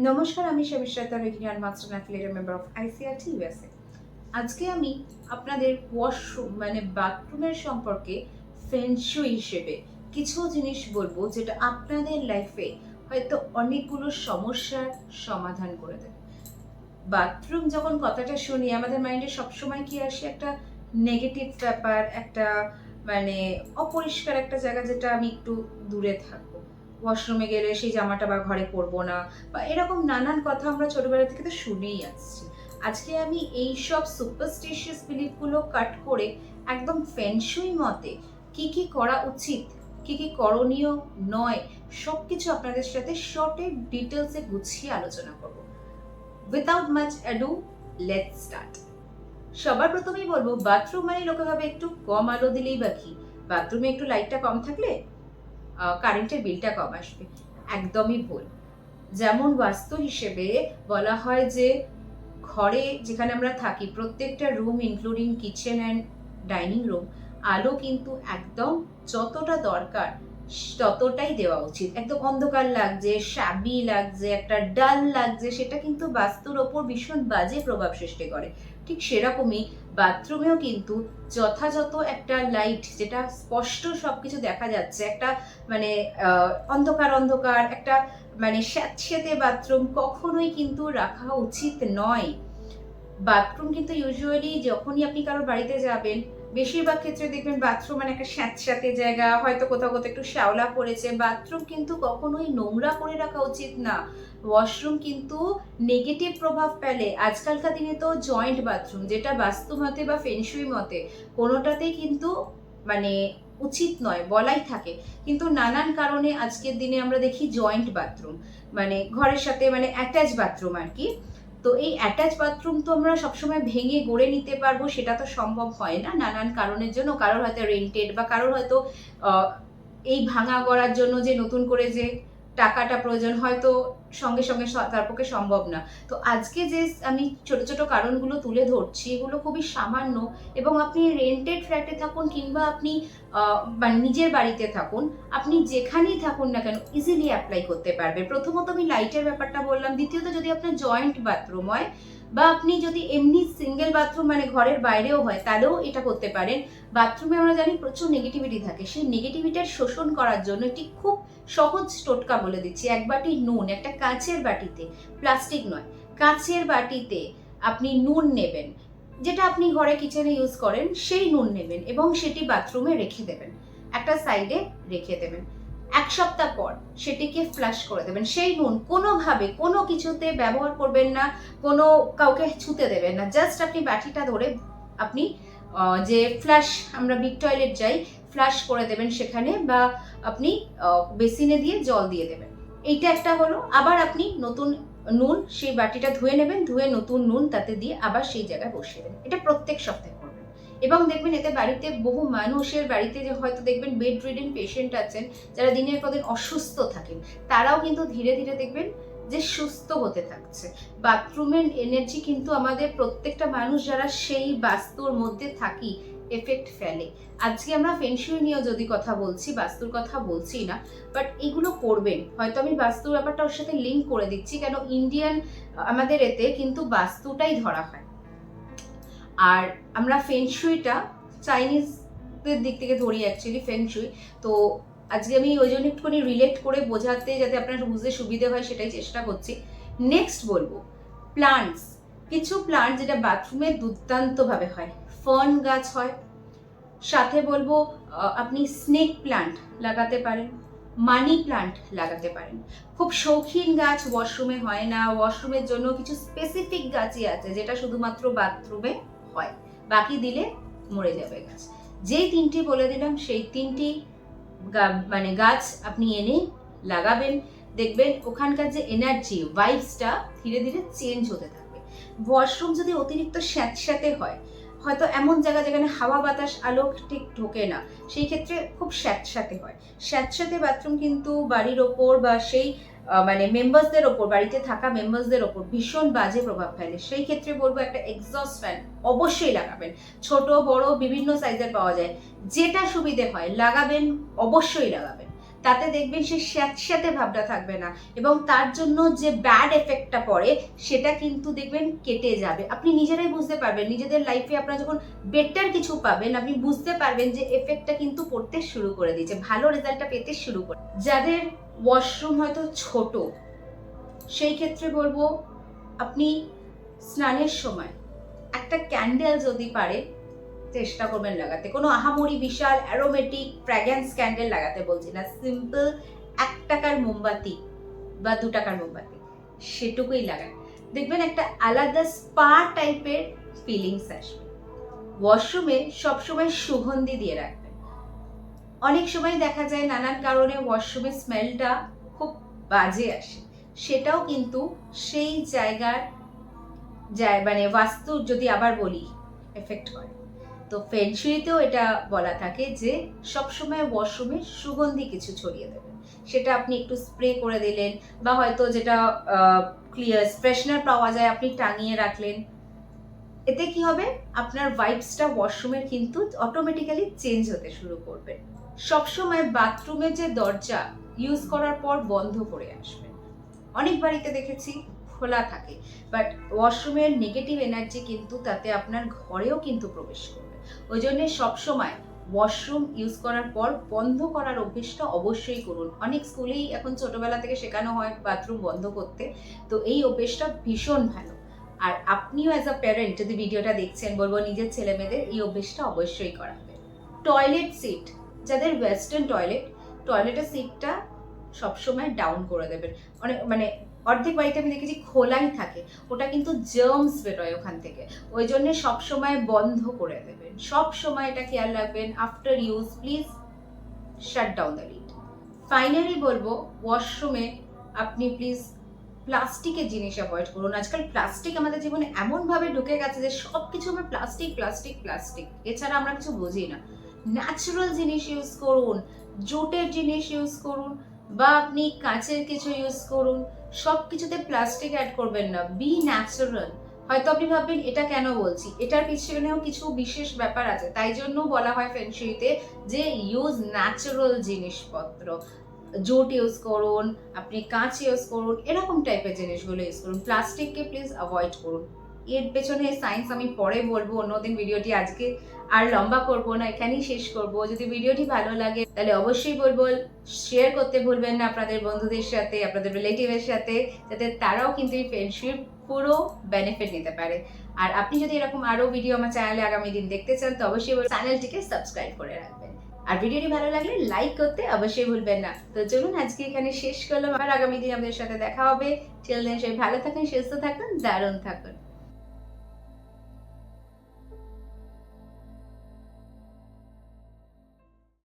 নমস্কার, আমি Semishrata রেগিনার master affiliated member of ICRT USA আজকে আমি আপনাদের ওয়াশরুম মানে বাথরুমের সম্পর্কে ফেনশু হিসেবে কিছু জিনিস বলব যেটা আপনাদের লাইফে হয়তো অনেকগুলো সমস্যার সমাধান করে দেবে। বাথরুম যখন কথাটা শুনি, আমাদের মাইন্ডে সবসময় কি আসে? একটা নেগেটিভ ব্যাপার, একটা মানে অপরিষ্কার একটা জায়গা যেটা আমি একটু দূরে থাকব ওয়াশরুমে গেলে সেই জামাটা বা ঘরে পরবো না, বা এরকম নানান কথা আমরা ছোটবেলা থেকে তো শুনেই আসছি। আজকে আমি এই সব সুপারস্টিশিয়াস বিলিফগুলো কাট করে একদম ফেনশুই মতে কি কি করা উচিত, কি কি করণীয় নয় সব কিছু আপনাদের সাথে শর্টে ডিটেলসে গুছিয়ে আলোচনা করব। Without much ado let start সবার প্রথমেই বলব বাথরুম মানে লোকে ভাবে একটু কম আলো দিলেই বা কি? বাথরুমে একটু লাইটটা কম থাকলে কারেন্টের বিলটা কম আসবে? একদমই ভুল। যেমন বাস্তু হিসেবে বলা হয় যে, ঘরে যেখানে আমরা থাকি, প্রত্যেকটা room including kitchen and dining room আলো কিন্তু একদম যতটা দরকার, ততটাই দেওয়া উচিত। একদম অন্ধকার লাগছে শ্যাবি লাগছে, একটা ডাল লাগছে, সেটা কিন্তু বাস্তুর ওপর ভীষণ বাজে প্রভাব সৃষ্টি করে। ঠিক সেরকমই বাথরুমেও কিন্তু যথাযথ একটা লাইট যেটা স্পষ্ট সবকিছু দেখা যাচ্ছে, একটা মানে অন্ধকার অন্ধকার, একটা মানে স্যাঁতস্যাঁতে বাথরুম কখনোই কিন্তু রাখা উচিত নয়। বাথরুম কিন্তু ইউজুয়ালি যখনই আপনি কারোর বাড়িতে যাবেন, বেশিরভাগ ক্ষেত্রে দেখবেন বাথরুম মানে একটা স্যাঁতস্যাঁতে জায়গা, হয়তো কোথাও কোথাও একটু শ্যাওলা পড়েছে। বাথরুম কিন্তু কখনোই নোংরা করে রাখা উচিত না। ওয়াশরুম কিন্তু নেগেটিভ প্রভাব ফেলে। আজকালকার দিনে তো জয়েন্ট বাথরুম যেটা বাস্তু মতে বা ফেনসুই মতে কোনোটাতেই কিন্তু মানে উচিত নয়, বলাই থাকে। কিন্তু নানান কারণে আজকের দিনে আমরা দেখি জয়েন্ট বাথরুম মানে ঘরের সাথে মানে অ্যাটাচ বাথরুম আর কি। তো এই অ্যাটাচ বাথরুম তো আমরা সবসময় ভেঙে গড়ে নিতে পারব, সেটা তো সম্ভব হয় না নানান কারণের জন্য। কারোর হয়তো রেন্টেড বা কারোর হয়তো এই ভাঙা গড়ার জন্য যে নতুন করে যে টাকাটা প্রয়োজন হয়তো সঙ্গে সঙ্গে তার পক্ষে সম্ভব না। তো আজকে যে আমি ছোট ছোট কারণগুলো তুলে ধরছি, এগুলো খুবই সামান্য এবং আপনি রেন্টেড ফ্ল্যাটে থাকুন কিংবা আপনি মানে নিজের বাড়িতে থাকুন, আপনি যেখানেই থাকুন না কেন ইজিলি অ্যাপ্লাই করতে পারবে প্রথমত আমি লাইটের ব্যাপারটা বললাম, দ্বিতীয়ত যদি আপনার জয়েন্ট বাথরুম হয় বা আপনি যদি এমনি সিঙ্গেল বাথরুম মানে ঘরের বাইরেও হয়, তাহলেও এটা করতে পারেন। বাথরুমে আমরা জানি প্রচুর নেগেটিভিটি থাকে। সেই নেগেটিভিটার শোষণ করার জন্য একটি খুব সহজ টোটকা বলে দিচ্ছি। এক বাটি নুন, একটা কাঁচের বাটিতে প্লাস্টিক নয়, কাঁচের বাটিতে আপনি নুন নেবেন। যেটা আপনি ঘরে কিচেনে ইউজ করেন, সেই নুন নেবেন এবং সেটি বাথরুমে রেখে দেবেন। একটা সাইডে রেখে দেবেন। এক সপ্তাহ পর সেটিকে ফ্লাশ করে দেবেন। সেই নুন কোনোভাবে, কোনো কিছুতে ব্যবহার করবেন না, কোনো কাউকে ছুতে দেবেন না। জাস্ট আপনি বাটিটা ধরে আপনি যে ফ্লাশ আমরা বিগ টয়লেট যাই ফ্লাশ করে দেবেন সেখানে বা আপনি বেসিনে দিয়ে জল দিয়ে দেবেন। এইটা একটা হলো। আবার আপনি নতুন নুন সেই বাটিটা ধুয়ে নেবেন, ধুয়ে নতুন নুন তাতে দিয়ে আবার সেই জায়গায় বসিয়ে দেবেন। এটা প্রত্যেক সপ্তাহে। এবং দেখবেন এতে বাড়িতে বহু মানুষের বাড়িতে যে হয়তো দেখবেন বেড রিডেন পেশেন্ট আছেন, যারা দিনের পর দিন অসুস্থ থাকেন, তারাও কিন্তু ধীরে ধীরে দেখবেন যে সুস্থ হতে থাকছে। বাথরুমের এনার্জি কিন্তু আমাদের প্রত্যেকটা মানুষ যারা সেই বাস্তুর মধ্যে থাকি এফেক্ট ফেলে। আজকে আমরা ফেনশুই নিয়েও যদি কথা বলছি, বাস্তুর কথা বলছি না বাট এগুলো করবেন। হয়তো আমি বাস্তুর ব্যাপারটা ওর সাথে লিঙ্ক করে দিচ্ছি, কেন ইন্ডিয়ান আমাদের এতে কিন্তু বাস্তুটাই ধরা হয়। আর আমরা ফেনশুইটা চাইনিজদের দিক থেকে ধরি অ্যাকচুয়ালি ফেনশুই তো আজকে আমি ওই জন্য একটুখানি রিলেট করে বোঝাতে যাতে আপনার বুঝতে সুবিধে হয় সেটাই চেষ্টা করছি। নেক্সট বলব প্লান্টস কিছু প্লান্ট যেটা বাথরুমে দুর্দান্তভাবে হয় ফার্ন গাছ হয়। সাথে বলব আপনি স্নেক প্লান্ট লাগাতে পারেন মানি প্লান্ট লাগাতে পারেন। খুব শৌখিন গাছ ওয়াশরুমে হয় না। ওয়াশরুমের জন্য কিছু স্পেসিফিক গাছই আছে, যেটা শুধুমাত্র বাথরুমে হয়। বাকি দিলে মরে যাবে গাছ। যেই তিনটি বলে দিলাম, সেই তিনটি মানে গাছ আপনি এনে লাগাবেন, দেখবেন ওখানকার যে এনার্জি ভাইবসটা ধীরে ধীরে চেঞ্জ হতে থাকবে। ওয়াশরুম যদি অতিরিক্ত স্যাঁতস্যাঁতে হয়, হয়তো এমন জায়গা যেখানে হাওয়া বাতাস, আলো ঠিক ঢোকে না, সেই ক্ষেত্রে খুব স্যাঁতস্যাঁতে হয়। স্যাঁতস্যাঁতে বাথরুম কিন্তু বাড়ির ওপর বা সেই মানে মেম্বার্সদের ওপর, বাড়িতে থাকা মেম্বার্সদের ওপর ভীষণ বাজে প্রভাব ফেলে। সেই ক্ষেত্রে বলব একটা এক্সস্ট ফ্যান অবশ্যই লাগাবেন। ছোট, বড়, বিভিন্ন সাইজের পাওয়া যায়। যেটা সুবিধে হয়, লাগাবেন, অবশ্যই লাগাবেন। তাতে দেখবেন সে স্যাঁতস্যাঁতে ভাবটা থাকবে না। এবং তার জন্য যে ব্যাড এফেক্টটা পড়ে, সেটা কিন্তু দেখবেন কেটে যাবে। আপনি নিজেরাই বুঝতে পারবেন। নিজেদের লাইফে আপনারা যখন বেটার কিছু পাবেন, আপনি বুঝতে পারবেন যে এফেক্টটা কিন্তু পড়তে শুরু করে দিয়েছে। ভালো রেজাল্টটা পেতে শুরু করে যাদের ওয়াশরুম হয়তো ছোট। সেই ক্ষেত্রে বলব, আপনি স্নানের সময় একটা ক্যান্ডেল যদি পারে, চেষ্টা করবেন লাগাতে। কোনো আহামরি, বিশাল অ্যারোমেটিক ফ্র্যাগ্রেন্স ক্যান্ডেল লাগাতে বলছি না। সিম্পল এক টাকার মোমবাতি বা দু টাকার মোমবাতি, সেটুকুই লাগান। দেখবেন একটা আলাদা স্পা টাইপের ফিলিংস আসবে। ওয়াশরুমে সবসময় সুগন্ধি দিয়ে রাখবেন। অনেক সময় দেখা যায় নানান কারণে ওয়াশরুমের স্মেলটা খুব বাজে আসে। সেটাও কিন্তু সেই জায়গার যায় মানে বাস্তু যদি আবার বলি এফেক্ট করে। তো ফেনশুইতেও এটা বলা থাকে যে, সবসময় ওয়াশরুমে সুগন্ধি কিছু ছড়িয়ে দেবেন সেটা আপনি একটু স্প্রে করে দিলেন বা হয়তো যেটা ক্লিয়ার ফ্রেশনার পাওয়া যায়, আপনি টাঙিয়ে রাখলেন। এতে কি হবে? আপনার ভাইবসটা ওয়াশরুমের কিন্তু অটোমেটিক্যালি চেঞ্জ হতে শুরু করবে। সবসময় বাথরুমের যে দরজা ইউজ করার পর বন্ধ করে আসবেন অনেক বাড়িতে দেখেছি খোলা থাকে বাট ওয়াশরুমের নেগেটিভ এনার্জি কিন্তু তাতে আপনার ঘরেও কিন্তু প্রবেশ করবে। ওই জন্যে সবসময় ওয়াশরুম ইউজ করার পর বন্ধ করার অভ্যেসটা অবশ্যই করুন। অনেক স্কুলেই এখন ছোটবেলা থেকে শেখানো হয় বাথরুম বন্ধ করতে। তো এই অভ্যেসটা ভীষণ ভালো। আর আপনিও অ্যাজ আ প্যারেন্ট যদি ভিডিওটা দেখছেন, বলব নিজের ছেলে মেয়েদের এই অভ্যেসটা অবশ্যই করাবে টয়লেট সিট যাদের ওয়েস্টার্ন টয়লেট টয়লেটের সিটটা সবসময় ডাউন করে দেবেন। অনেক মানে অর্ধেক বাড়িতে আমি দেখেছি খোলাই থাকে, ওটা কিন্তু জার্মস বেরোয় ওখান থেকে। ওই জন্য সবসময় বন্ধ করে দেবেন। সব সময় এটা খেয়াল রাখবেন after use please shut down the lid finally বলব ওয়াশরুমে আপনি প্লিজ প্লাস্টিকের জিনিস অ্যাভয়েড করুন। আজকাল প্লাস্টিক আমাদের জীবনে এমনভাবে ঢুকে গেছে যে সব কিছু আমরা প্লাস্টিক প্লাস্টিক প্লাস্টিক। এছাড়া আমরা কিছু বুঝি না। ন্যাচারাল জিনিস ইউজ করুন, জুটের জিনিস ইউজ করুন, বা আপনি কাঁচের কিছু ইউজ করুন সব কিছুতে প্লাস্টিক অ্যাড করবেন না। বি ন্যাচারাল হয়তো আপনি ভাববেন, এটা কেন বলছি? এটার পিছনেও কিছু বিশেষ ব্যাপার আছে। তাই জন্য বলা হয় ফেনসুইতে যে ইউজ ন্যাচারাল জিনিসপত্র। জুট ইউজ করুন, আপনি কাঁচ ইউজ করুন, এরকম টাইপের জিনিসগুলো ইউজ করুন। প্লাস্টিককে প্লিজ অ্যাভয়েড করুন। এর পেছনে সায়েন্স আমি পরে বলব, অন্যদিন ভিডিওটি আজকে আর লম্বা করব না, এখানেই শেষ করব। যদি ভিডিওটি ভালো লাগে, তাহলে অবশ্যই বলব শেয়ার করতে ভুলবেন না আপনাদের বন্ধুদের সাথে, আপনাদের রিলেটিভের সাথে, যাতে তারাও কিন্তু এই ফ্রেন্ডশিপ পুরো বেনিফিট নিতে পারে। আর আপনি যদি এরকম আরও ভিডিও আমার চ্যানেলে আগামী দিন দেখতে চান, তো অবশ্যই চ্যানেলটিকে সাবস্ক্রাইব করে রাখবেন। আর ভিডিওটি ভালো লাগলে লাইক করতে অবশ্যই ভুলবেন না। তো চলুন, আজকে এখানে শেষ করলাম। আর আগামী দিন আমাদের সাথে দেখা হবে। চিলড্রেন সবাই ভালো থাকেন, সুস্থ থাকুন, দারুণ থাকুন।